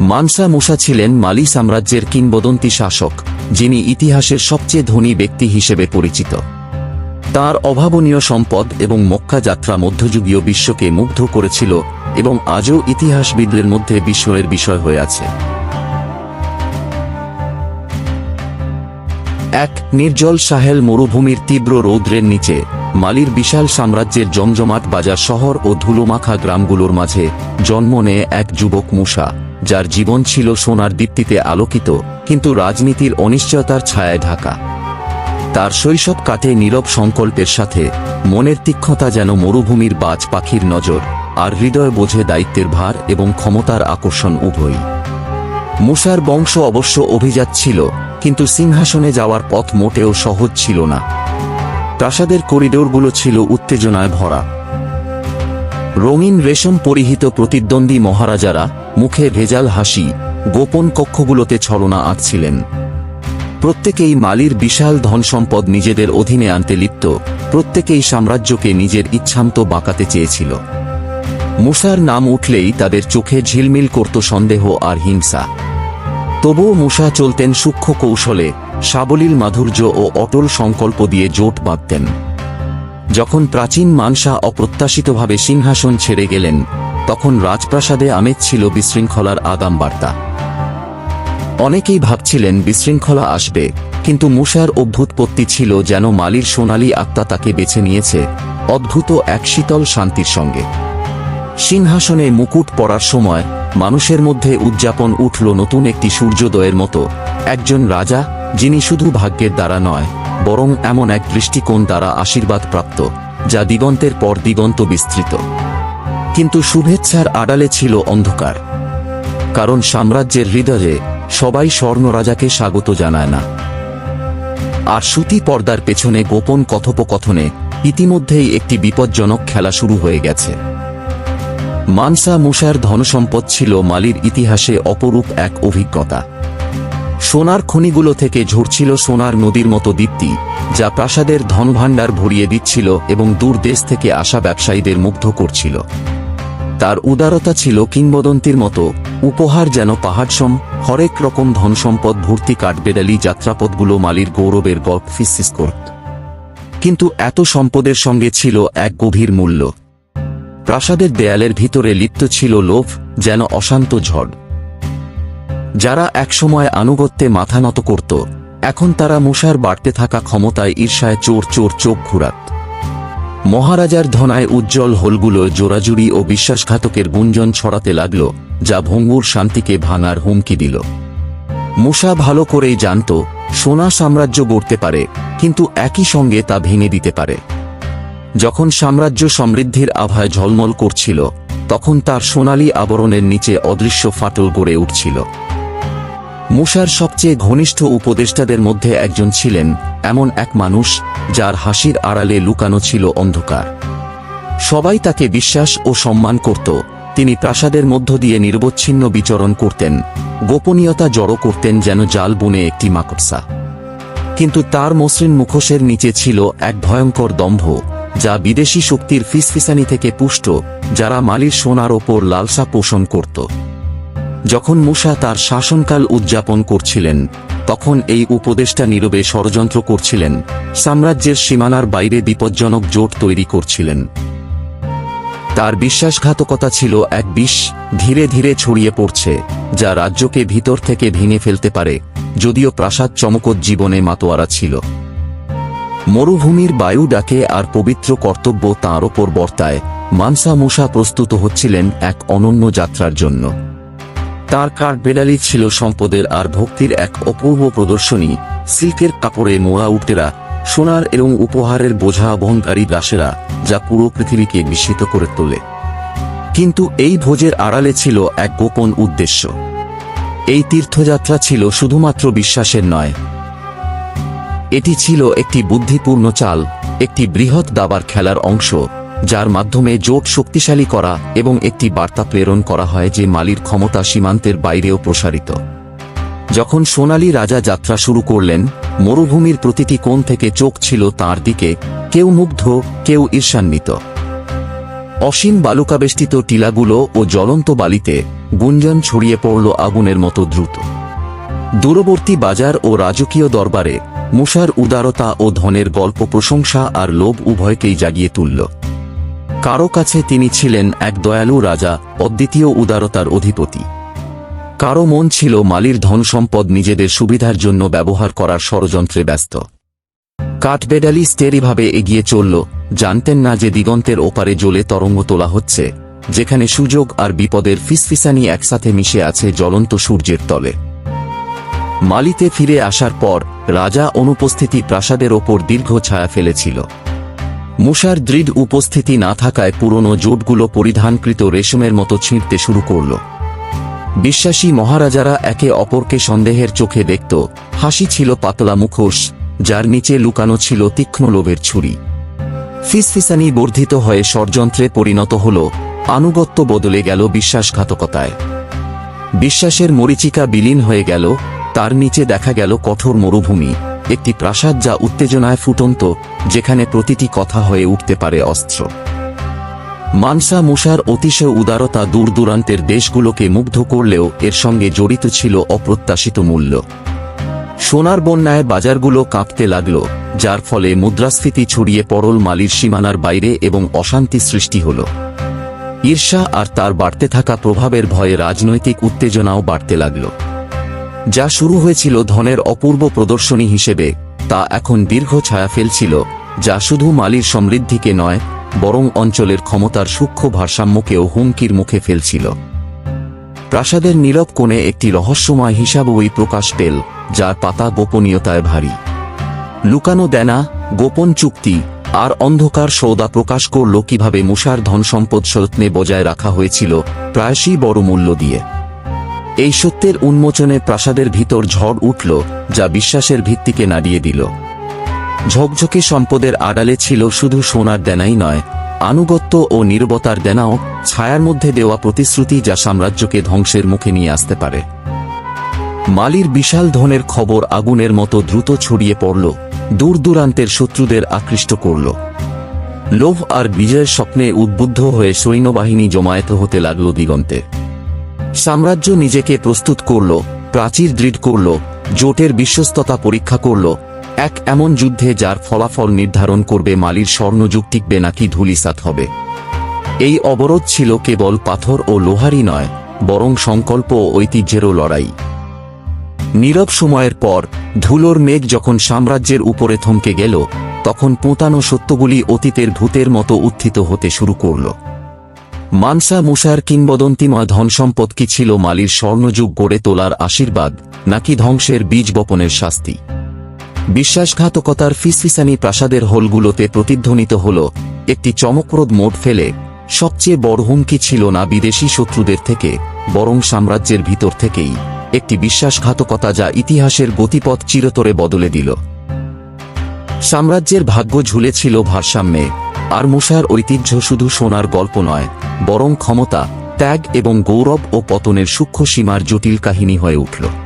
মানসা মুসা ছিলেন মালি সাম্রাজ্যের কিংবদন্তি শাসক, যিনি ইতিহাসের সবচেয়ে ধনী ব্যক্তি হিসেবে পরিচিত। তার অভাবনীয় সম্পদ এবং মক্কা যাত্রা মধ্যযুগীয় বিশ্বকে মুগ্ধ করেছিল এবং আজও ইতিহাসবিদদের মধ্যে বিস্ময়ের বিষয় হয়ে আছে। এক নির্জল সাহেল মরুভূমির তীব্র রৌদ্রের নিচে, মালির বিশাল সাম্রাজ্যের জমজমাট বাজার শহর ও ধুলোমাখা গ্রামগুলোর মাঝে জন্ম নেয় এক যুবক মুসা। যার জীবন ছিল সোনার দীপ্তিতে আলোকিত, কিন্তু রাজনীতির অনিশ্চয়তার ছায়ায় ঢাকা। তার শৈশব কাটে নীরব সংকল্পের সাথে, মনের তীক্ষ্ণতা যেন মরুভূমির বাজ পাখির নজর, আর হৃদয় বোঝে দায়িত্বের ভার এবং ক্ষমতার আকর্ষণ উভয়ই। মুসার বংশ অবশ্য অভিজাত ছিল, কিন্তু সিংহাসনে যাওয়ার পথ মোটেও সহজ ছিল না। প্রাসাদের করিডোরগুলো ছিল উত্তেজনায় ভরা। রঙিন রেশম পরিহিত প্রতিদ্বন্দ্বী মহারাজারা মুখে ভেজাল হাসি, গোপন কক্ষগুলোতে ছলনা আঁকছিলেন। প্রত্যেকেই মালির বিশাল ধনসম্পদ নিজেদের অধীনে আনতে লিপ্ত, প্রত্যেকেই সাম্রাজ্যকে নিজের ইচ্ছান্ত বাঁকাতে চেয়েছিল। মুসার নাম উঠলেই তাদের চোখে ঝিলমিল করত সন্দেহ আর হিংসা। তবুও মুসা চলতেন সূক্ষ্ম কৌশলে, সাবলীল মাধুর্য ও অটল সংকল্প দিয়ে জোট বাঁধতেন। যখন প্রাচীন মানসা অপ্রত্যাশিতভাবে সিংহাসন ছেড়ে গেলেন, তখন রাজপ্রাসাদে আমেজ ছিল বিশৃঙ্খলার আগাম বার্তা অনেকেই ভাবছিলেন বিশৃঙ্খলা আসবে, কিন্তু মুসার অভ্যুৎপত্তি ছিল যেন মালির সোনালী আত্মা তাকে বেছে নিয়েছে, অদ্ভুত এক শীতল শান্তির সঙ্গে। সিংহাসনে মুকুট পড়ার সময় মানুষের মধ্যে উদযাপন উঠল নতুন একটি সূর্যোদয়ের মতো, একজন রাজা যিনি শুধু ভাগ্যের দ্বারা নয় বরং এমন এক দৃষ্টিকোণ দ্বারা আশীর্বাদ প্রাপ্ত যা দিগন্তের পর দিগন্ত বিস্তৃত। কিন্তু শুভেচ্ছার আড়ালে ছিল অন্ধকার। কারণ সাম্রাজ্যের হৃদয়ে সবাই স্বর্ণরাজাকে স্বাগত জানায় না। আর সুতি পর্দার পেছনে গোপন কথোপকথনে ইতিমধ্যেই একটি বিপজ্জনক খেলা শুরু হয়ে গেছে। মানসা মুসার ধনসম্পদ ছিল মালির ইতিহাসে অপরূপ এক অভিজ্ঞতা। সোনার খনিগুলো থেকে ঝরছিল সোনার নদীর মতো দীপ্তি, যা প্রাসাদের ধনভাণ্ডার ভরিয়ে দিচ্ছিল এবং দূর দেশ থেকে আসা ব্যবসায়ীদের মুগ্ধ করছিল। তার উদারতা ছিল কিংবদন্তির মতো, উপহার যেন পাহাড়সম, হরেক রকম ধনসম্পদ ভর্তি কাঠবেদালি যাত্রাপথগুলো মালির গৌরবের গল্প ফিসিস করত। কিন্তু এত সম্পদের সঙ্গে ছিল এক গভীর মূল্য। প্রাসাদের দেয়ালের ভিতরে লিপ্ত ছিল লোভ, যেন অশান্ত ঝড়। যারা একসময় আনুগত্যে মাথা নত করত, এখন তারা মুসার বাড়তে থাকা ক্ষমতায় ঈর্ষায় চোর চোর চোখ ঘুরাত। মহারাজার ধনায় উজ্জ্বল হোলগুলো জোরাজুরি ও বিশ্বাসঘাতকের গুঞ্জন ছড়াতে লাগল, যা ভঙ্গুর শান্তিকে ভাঙার হুমকি দিল। মুসা ভালো করেই জানত, সোনা সাম্রাজ্য গড়তে পারে, কিন্তু একই সঙ্গে তা ভেঙে দিতে পারে। যখন সাম্রাজ্য সমৃদ্ধির আভায় ঝলমল করছিল, তখন তার সোনালী আবরণের নিচে অদৃশ্য ফাটল গড়ে উঠছিল। মুসার সবচেয়ে ঘনিষ্ঠ উপদেষ্টাদের মধ্যে একজন ছিলেন এমন এক মানুষ যার হাসির আড়ালে লুকানো ছিল অন্ধকার। সবাই তাকে বিশ্বাস ও সম্মান করত। তিনি প্রাসাদের মধ্য দিয়ে নির্বচ্ছিন্ন বিচরণ করতেন, গোপনীয়তা জড়ো করতেন যেন জাল বুনে একটি মাকড়সা। কিন্তু তার মসৃণ মুখোশের নিচে ছিল এক ভয়ঙ্কর দম্ভ, যা বিদেশি শক্তির ফিসফিসানি থেকে পুষ্ট, যারা মালির সোনার ওপর লালসা পোষণ করত। যখন মুসা তার শাসনকাল উদযাপন করছিলেন, তখন এই উপদেষ্টা নীরবে ষড়যন্ত্র করছিলেন, সাম্রাজ্যের সীমানার বাইরে বিপজ্জনক জোট তৈরি করছিলেন। তার বিশ্বাসঘাতকতা ছিল এক বিষ ধীরে ধীরে ছড়িয়ে পড়ছে, যা রাজ্যকে ভিতর থেকে ভেঙে ফেলতে পারে, যদিও প্রাসাদ চমকত জীবনে মাতোয়ারা ছিল। মরুভূমির বায়ু ডাকে আর পবিত্র কর্তব্য তাঁর ওপর বর্তায়, মানসা মুসা প্রস্তুত হচ্ছিলেন এক অনন্য যাত্রার জন্য। তার কাঠ বেড়ালি ছিল সম্পদের আর ভক্তির এক অপূর্ব প্রদর্শনী। সিল্কের কাপড়ে মোড়া উটেরা, সোনার এবং উপহারের বোঝা বহনকারী দাসেরা, যা পুরো পৃথিবীকে বিস্মিত করে তোলে। কিন্তু এই ভোজের আড়ালে ছিল এক গোপন উদ্দেশ্য। এই তীর্থযাত্রা ছিল শুধুমাত্র বিশ্বাসের নয়। এটি ছিল একটি বুদ্ধিপূর্ণ চাল, একটি বৃহৎ দাবার খেলার অংশ। যার মাধ্যমে জোট শক্তিশালী করা এবং একটি বার্তা প্রেরণ করা হয় যে মালির ক্ষমতা সীমান্তের বাইরেও প্রসারিত। যখন সোনালী রাজা যাত্রা শুরু করলেন, মরুভূমির প্রতিটি কোণ থেকে চোখ ছিল তার দিকে, কেউ মুগ্ধ, কেউ ঈর্ষান্বিত। অসীম বালুকাবেষ্টিত টিলাগুলো ও জ্বলন্ত বালিতে গুঞ্জন ছড়িয়ে পড়ল আগুনের মতো দ্রুত। দূরবর্তী বাজার ও রাজকীয় দরবারে মুসার উদারতা ও ধনের গল্প প্রশংসা আর লোভ উভয়কেই জাগিয়ে তুলল। কারও কাছে তিনি ছিলেন এক দয়ালু রাজা অদ্বিতীয় উদারতার অধিপতি। কারও মন ছিল মালির ধন সম্পদ নিজেদের সুবিধার জন্য ব্যবহার করার ষড়যন্ত্রে ব্যস্ত। কাঠবেডালি স্টেরিভাবে এগিয়ে চলল, জানতেন না যে দিগন্তের ওপারে জ্বলে তরঙ্গ তোলা হচ্ছে, যেখানে সুযোগ আর বিপদের ফিসফিসানি একসাথে মিশে আছে জ্বলন্ত সূর্যের তলে। মালিতে ফিরে আসার পর রাজা অনুপস্থিতি প্রাসাদের ওপর দীর্ঘ ছায়া ফেলেছিল। মুসার দৃঢ় উপস্থিতি না থাকায় পুরনো জোটগুলো পরিধানকৃত রেশমের মতো ছিঁড়তে শুরু করল। বিশ্বাসী মহারাজারা একে অপরকে সন্দেহের চোখে দেখত। হাসি ছিল পাতলা মুখোশ, যার নিচে লুকানো ছিল তীক্ষ্ণ লোভের ছুরি। ফিসফিসানি বর্ধিত হয়ে ষড়যন্ত্রে পরিণত হল, আনুগত্য বদলে গেল বিশ্বাসঘাতকতায়। বিশ্বাসের মরিচিকা বিলীন হয়ে গেল, তার নিচে দেখা গেল কঠোর মরুভূমি। একটি প্রাসাদ যা উত্তেজনায় ফুটন্ত, যেখানে প্রতিটি কথা হয়ে উঠতে পারে অস্ত্র। মানসা মুসার অতিশয় উদারতা দূর দূরান্তের দেশগুলোকে মুগ্ধ করলেও এর সঙ্গে জড়িত ছিল অপ্রত্যাশিত মূল্য। সোনার বন্যায় বাজারগুলো কাঁপতে লাগল, যার ফলে মুদ্রাস্ফীতি ছড়িয়ে পড়ল মালির সীমানার বাইরে এবং অশান্তি সৃষ্টি হল। ঈর্ষা আর তার বাড়তে থাকা প্রভাবের ভয়ে রাজনৈতিক উত্তেজনাও বাড়তে লাগল। যা শুরু হয়েছিল ধনের অপূর্ব প্রদর্শনী হিসেবে, তা এখন দীর্ঘ ছায়া ফেলছিল, যা শুধু মালির সমৃদ্ধিকে নয়, বরং অঞ্চলের ক্ষমতার সূক্ষ্ম ভারসাম্যকেও হুমকির মুখে ফেলছিল। প্রাসাদের নীরব কোণে একটি রহস্যময় হিসাব ওই প্রকাশ পেল, যার পাতা গোপনীয়তায় ভারী। লুকানো দেনা, গোপন চুক্তি, আর অন্ধকার সৌদা প্রকাশ করল কীভাবে মুসার ধন সম্পদ সযত্নে বজায় রাখা হয়েছিল, প্রায়শই বড় মূল্য দিয়ে। এই সত্যের উন্মোচনে প্রাসাদের ভিতর ঝড় উঠল, যা বিশ্বাসের ভিত্তিকে নাড়িয়ে দিল। ঝকঝকে সম্পদের আড়ালে ছিল শুধু সোনার দেনাই নয়, আনুগত্য ও নির্বতার দেনাও ছায়ার মধ্যে দেওয়া প্রতিশ্রুতি যা সাম্রাজ্যকে ধ্বংসের মুখে নিয়ে আসতে পারে। মালির বিশাল ধনের খবর আগুনের মতো দ্রুত ছড়িয়ে পড়ল, দূর দূরান্তের শত্রুদের আকৃষ্ট করল। লোভ আর বিজয়ের স্বপ্নে উদ্বুদ্ধ হয়ে সৈন্যবাহিনী জমায়েত হতে লাগল দিগন্তে। সাম্রাজ্য নিজেকে প্রস্তুত করল, প্রাচীর দৃঢ় করল, জোটের বিশ্বস্ততা পরীক্ষা করল। এক এমন যুদ্ধে যার ফলাফল নির্ধারণ করবে মালির স্বর্ণযুগ টিকবে নাকি ধুলিসাত হবে। এই অবরোধ ছিল কেবল পাথর ও লোহারই নয়, বরং সংকল্প ও ঐতিহ্যেরও লড়াই। নীরব সময়ের পর, ধুলোর মেঘ যখন সাম্রাজ্যের উপরে থমকে গেল, তখন পোঁতানো সত্যগুলি অতীতের ভূতের মতো উত্থিত হতে শুরু করল। মানসা মুসার কিংবদন্তিময় ধনসম্পদ কি ছিল মালির স্বর্ণযুগ গড়ে তোলার আশীর্বাদ, নাকি ধ্বংসের বীজ বপনের শাস্তি? বিশ্বাসঘাতকতার ফিসফিসানি প্রাসাদের হোলগুলোতে প্রতিধ্বনিত হল একটি চমকপ্রদ মোড় ফেলে, সবচেয়ে বড় হুমকি ছিল না বিদেশি শত্রুদের থেকে, বরং সাম্রাজ্যের ভিতর থেকেই, একটি বিশ্বাসঘাতকতা যা ইতিহাসের গতিপথ চিরতরে বদলে দিল। সাম্রাজ্যের ভাগ্য ঝুলেছিল ভারসাম্যে আর মুসার ঐতিহ্য শুধু সোনার গল্প নয়, বরং ক্ষমতা, ত্যাগ এবং গৌরব ও পতনের সূক্ষ্ম সীমার জটিল কাহিনী হয়ে উঠল।